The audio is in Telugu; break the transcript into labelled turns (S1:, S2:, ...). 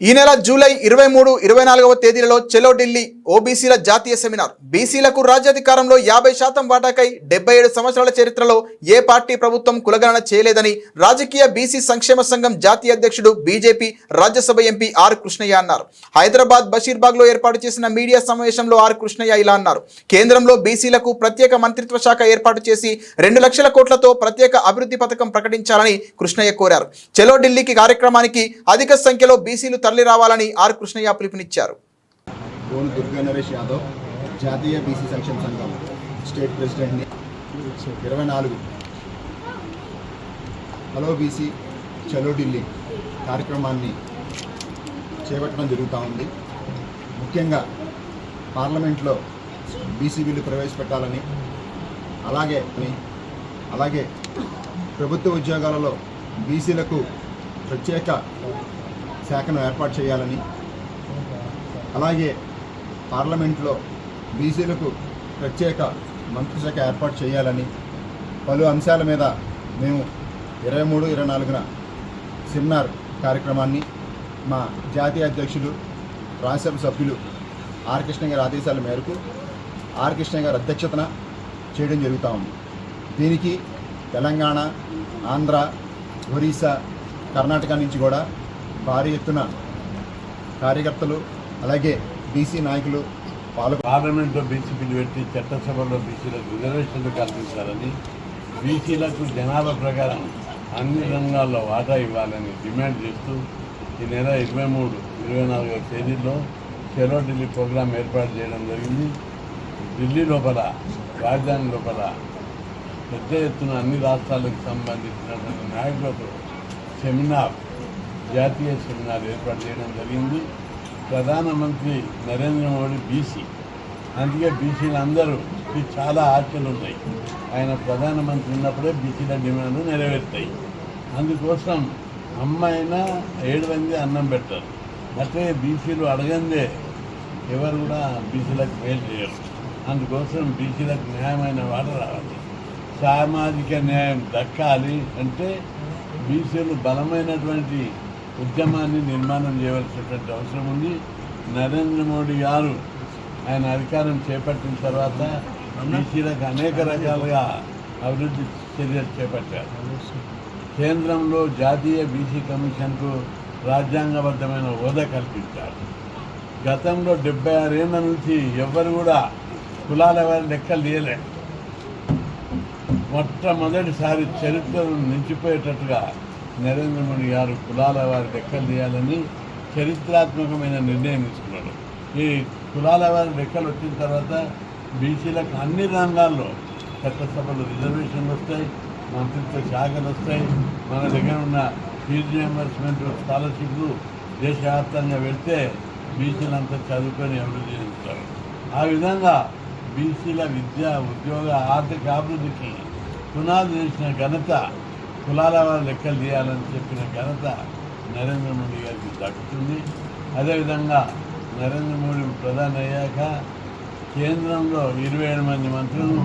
S1: ఈ నెల జూలై ఇరవై మూడు ఇరవై నాలుగవ తేదీలలో చెలో ఢిల్లీ ఓబీసీల జాతీయ సెమినార్. బీసీలకు రాజ్యాధికారంలో యాభై శాతం వాటాకై డెబ్బై ఏడు సంవత్సరాల చరిత్రలో ఏ పార్టీ ప్రభుత్వం కులగణన చేయలేదని రాజకీయ బీసీ సంక్షేమ సంఘం జాతీయ అధ్యక్షుడు BJP Rajya Sabha MP R Krishnaiah అన్నారు. హైదరాబాద్ బషీర్బాగ్లో ఏర్పాటు చేసిన మీడియా సమావేశంలో ఆర్ కృష్ణయ్య ఇలా అన్నారు. కేంద్రంలో బీసీలకు ప్రత్యేక మంత్రిత్వ శాఖ ఏర్పాటు చేసి రెండు లక్షల కోట్లతో ప్రత్యేక అభివృద్ధి పథకం ప్రకటించాలని కృష్ణయ్య కోరారు. చెలో ఢిల్లీకి కార్యక్రమానికి అధిక సంఖ్యలో బీసీలు తరలి రావాలని ఆర్ కృష్ణయ్య పిలుపునిచ్చారు.
S2: నరేష్ యాదవ్ జాతీయ బీసీ సంక్షేమ సంఘం స్టేట్ ప్రెసిడెంట్ని. ఇరవై నాలుగు హలో బీసీ చలో ఢిల్లీ కార్యక్రమాన్ని చేపట్టడం జరుగుతూ ఉంది. ముఖ్యంగా పార్లమెంట్లో బీసీ బిల్లు ప్రవేశపెట్టాలని అలాగే అలాగే ప్రభుత్వ ఉద్యోగాలలో బీసీలకు ప్రత్యేక శాఖను ఏర్పాటు చేయాలని. అలాగే పార్లమెంట్లో బీసీలకు ప్రత్యేక మంత్రిశాఖ ఏర్పాటు చేయాలని. పలు అంశాల మీద మేము ఇరవై మూడు ఇరవై నాలుగున సెమినార్ కార్యక్రమాన్ని మా జాతీయ అధ్యక్షులు రాజ్యసభ సభ్యులు ఆర్ కృష్ణ గారి ఆదేశాల మేరకు ఆర్ కృష్ణ గారి అధ్యక్షతన చేయడం జరుగుతూ ఉంది. దీనికి తెలంగాణ ఆంధ్ర ఒరిస్సా కర్ణాటక నుంచి కూడా భారీ ఎత్తున కార్యకర్తలు అలాగే బీసీ నాయకులు పాల్గొ
S3: పార్లమెంట్లో బీసీ బిల్లు పెట్టి చట్టసభలో బీసీలకు రిజర్వేషన్లు కల్పించాలని బీసీలకు జనాభా ప్రకారం అన్ని రంగాల్లో వాటా ఇవ్వాలని డిమాండ్ చేస్తూ ఈ నెల ఇరవై మూడు ఇరవై నాలుగవ తేదీలో చెరో ఢిల్లీ ప్రోగ్రాం ఏర్పాటు చేయడం జరిగింది. ఢిల్లీ లోపల రాజధాని లోపల పెద్ద ఎత్తున అన్ని రాష్ట్రాలకు సంబంధించినటువంటి నాయకులతో సెమినార్ జాతీయ సెమినార్ ఏర్పాటు చేయడం జరిగింది. ప్రధానమంత్రి నరేంద్ర మోడీ బీసీ. అందుకే బీసీలు అందరూ చాలా ఆశలు ఉన్నాయి ఆయన ప్రధానమంత్రి ఉన్నప్పుడే బీసీల డిమాండ్లు నెరవేరుతాయి. అందుకోసం అమ్మాయినా ఏడు మంది అన్నం పెట్టారు. అట్లే బీసీలు అడగందే ఎవరు కూడా బీసీలకు మేలు చేయరు. అందుకోసం బీసీలకు న్యాయమైన వాట రావాలి. సామాజిక న్యాయం దక్కాలి అంటే బీసీలు బలమైనటువంటి ఉద్యమాన్ని నిర్మాణం చేయవలసినటువంటి అవసరం ఉంది. నరేంద్ర మోడీ గారు ఆయన అధికారం చేపట్టిన తర్వాత బీసీలకు అనేక రకాలుగా అభివృద్ధి చర్యలు చేపట్టారు. కేంద్రంలో జాతీయ బీసీ కమిషన్కు రాజ్యాంగబద్ధమైన హోదా కల్పించారు. గతంలో డెబ్బై ఆరేళ్ళ నుంచి ఎవ్వరు కూడా కులాల వారి లెక్కలు తీయలే. మొట్టమొదటిసారి చరిత్రను నిలిచిపోయేటట్టుగా నరేంద్ర మోడీ గారు కులాల వారి లెక్కలు తీయాలని చరిత్రాత్మకమైన నిర్ణయం తీసుకున్నాడు. ఈ కులాల వారి లెక్కలు వచ్చిన తర్వాత బీసీలకు అన్ని రంగాల్లో చట్టసభలు రిజర్వేషన్లు వస్తాయి మంత్రిత్వ శాఖలు వస్తాయి. మన దగ్గర ఉన్న ఫీజు రియంబర్స్మెంట్ స్కాలర్షిప్లు దేశవ్యాప్తంగా వెళ్తే బీసీలంతా చదువుకొని అభివృద్ధి చెందుతారు. ఆ విధంగా బీసీల విద్య ఉద్యోగ ఆర్థిక అభివృద్ధికి పునాది చేసిన ఘనత కులాల లెక్కలు తీయాలని చెప్పిన ఘనత నరేంద్ర మోడీ గారికి దక్కుతుంది. అదేవిధంగా నరేంద్ర మోడీ ప్రధాని అయ్యాక కేంద్రంలో ఇరవై ఏడు మంది మంత్రులు